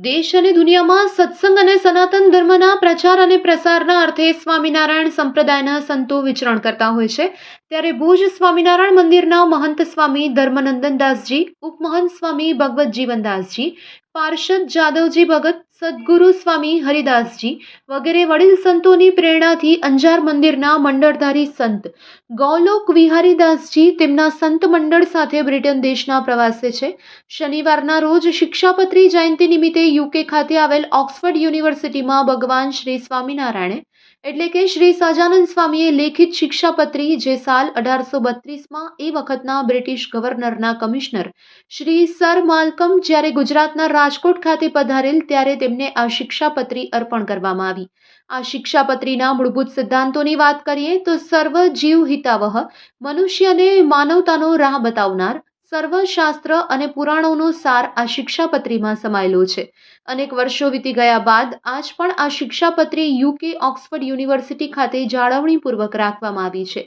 દેશ અને દુનિયામાં સત્સંગ અને સનાતન ધર્મના પ્રચાર અને પ્રસારના અર્થે સ્વામિનારાયણ સંપ્રદાયના સંતો વિચરણ કરતા હોય છે. ત્યારે ભુજ સ્વામિનારાયણ મંદિરના મહંત સ્વામી ધર્મનંદનદાસજી, ઉપમહંત સ્વામી ભગવત જીવનદાસજી પાર્ષદ જાદવજી ભગત, સદગુરુ સ્વામી હરિદાસજી વગેરે વડીલ સંતોની પ્રેરણાથી અંજાર મંદિરના મંડળધારી સંત ગૌલોક વિહારીદાસજી તેમના સંત મંડળ સાથે બ્રિટન દેશના પ્રવાસે છે. શનિવારના રોજ શિક્ષાપત્રી જયંતિ નિમિત્તે યુકે ખાતે આવેલ ઓક્સફર્ડ યુનિવર્સિટીમાં ભગવાન શ્રી સ્વામિનારાયણે એટલે કે શ્રી સહજાનંદ સ્વામીએ લેખિત શિક્ષાપત્રી જે સાલ અઢારસો બત્રીસમાં એ વખતના બ્રિટિશ ગવર્નરના કમિશનર શ્રી સર માલકમ જ્યારે ગુજરાતના રાજકોટ ખાતે પધારેલ ત્યારે તેમને આ શિક્ષાપત્રી અર્પણ કરવામાં આવી. આ શિક્ષાપત્રીના મૂળભૂત સિદ્ધાંતોની વાત કરીએ તો સર્વ જીવ હિતાવહ મનુષ્યને માનવતાનો રાહ બતાવનાર સર્વશાસ્ત્ર અને પુરાણોનો સાર આ શિક્ષાપત્રીમાં સમાયેલો છે. અનેક વર્ષો વીતી ગયા બાદ આજ પણ આ શિક્ષાપત્રી યુકે ઓક્સફર્ડ યુનિવર્સિટી ખાતે જાળવણીપૂર્વક રાખવામાં આવી છે.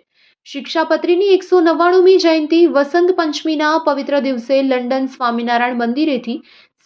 શિક્ષાપત્રીની એકસો નવ્વાણુંમી જયંતિ વસંત પંચમીના પવિત્ર દિવસે લંડન સ્વામિનારાયણ મંદિરેથી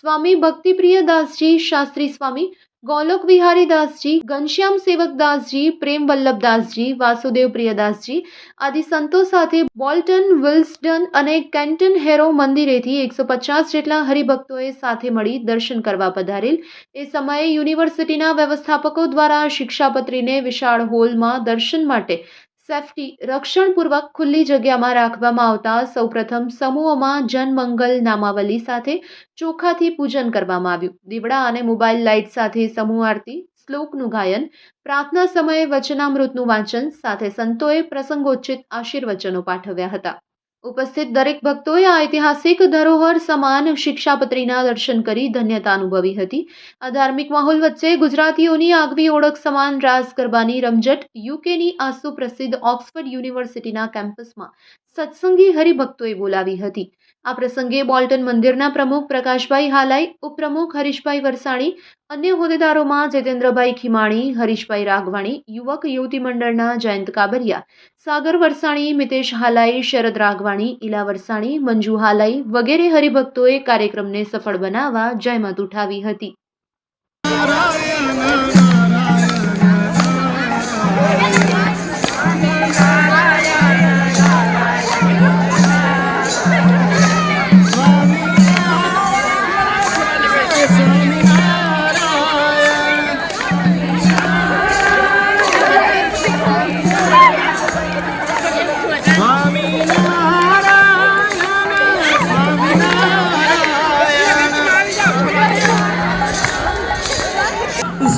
સ્વામી ભક્તિપ્રિય દાસજી શાસ્ત્રી સ્વામી ગોલોક વિહારી દાસજી, ઘનશ્યામ સેવકદાસજી પ્રેમ વલ્લભદાસજી વાસુદેવ પ્રિયદાસજી આદિ સંતો સાથે બોલ્ટન, વિલ્સડન અને કેન્ટન હેરો મંદિરેથી એકસો પચાસ જેટલા હરિભક્તોએ સાથે મળી દર્શન કરવા પધારેલ. એ સમયે યુનિવર્સિટીના વ્યવસ્થાપકો દ્વારા શિક્ષાપત્રીને વિશાળ હોલમાં દર્શન માટે સેફટી રક્ષણપૂર્વક ખુલ્લી જગ્યામાં રાખવામાં આવતા સૌપ્રથમ સમૂહમાં જનમંગલ નામાવલી સાથે ચોખાથી પૂજન કરવામાં આવ્યું. દીવડા અને મોબાઈલ લાઇટ સાથે સમૂહ આરતી, શ્લોકનું ગાયન, પ્રાર્થના સમયે વચનામૃતનું વાંચન સાથે સંતોએ પ્રસંગોચિત આશીર્વચનો પાઠવ્યા હતા. ઉપસ્થિત દરેક ભક્તોએ આ ઐતિહાસિક ધરોહર સમાન શિક્ષાપત્રીના દર્શન કરી ધન્યતા અનુભવી હતી. આ ધાર્મિક માહોલ વચ્ચે ગુજરાતીઓની આગવી ઓળખ સમાન રાસ ગરબાની રમઝટ યુકેની આ સુપ્રસિદ્ધ ઓક્સફર્ડ યુનિવર્સિટીના કેમ્પસમાં સત્સંગી હરિભક્તોએ બોલાવી હતી. આ પ્રસંગે બોલ્ટન મંદિરના પ્રમુખ પ્રકાશભાઈ હાલાઈ, ઉપપ્રમુખ હરીશભાઈ વરસાણી અન્ય હોદ્દેદારોમાં જીતેન્દ્રભાઈ ખીમાણી, હરીશભાઈ રાઘવાણી, યુવક યુવતી મંડળના જયંત કાબરિયા, સાગર વરસાણી, મિતેશ હાલાઈ, શરદ રાઘવાણી, ઈલા વરસાણી, મંજુ હાલાઈ વગેરે હરિભક્તોએ કાર્યક્રમને સફળ બનાવવા જયમત ઉઠાવી હતી.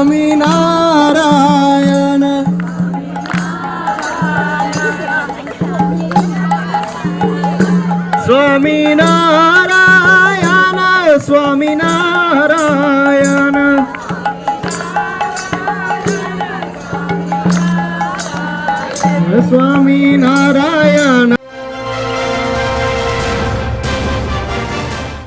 સ્વામિનારાયણ સ્વામિનારાયણ સ્વામિનારાયણ સ્વામિનારાયણ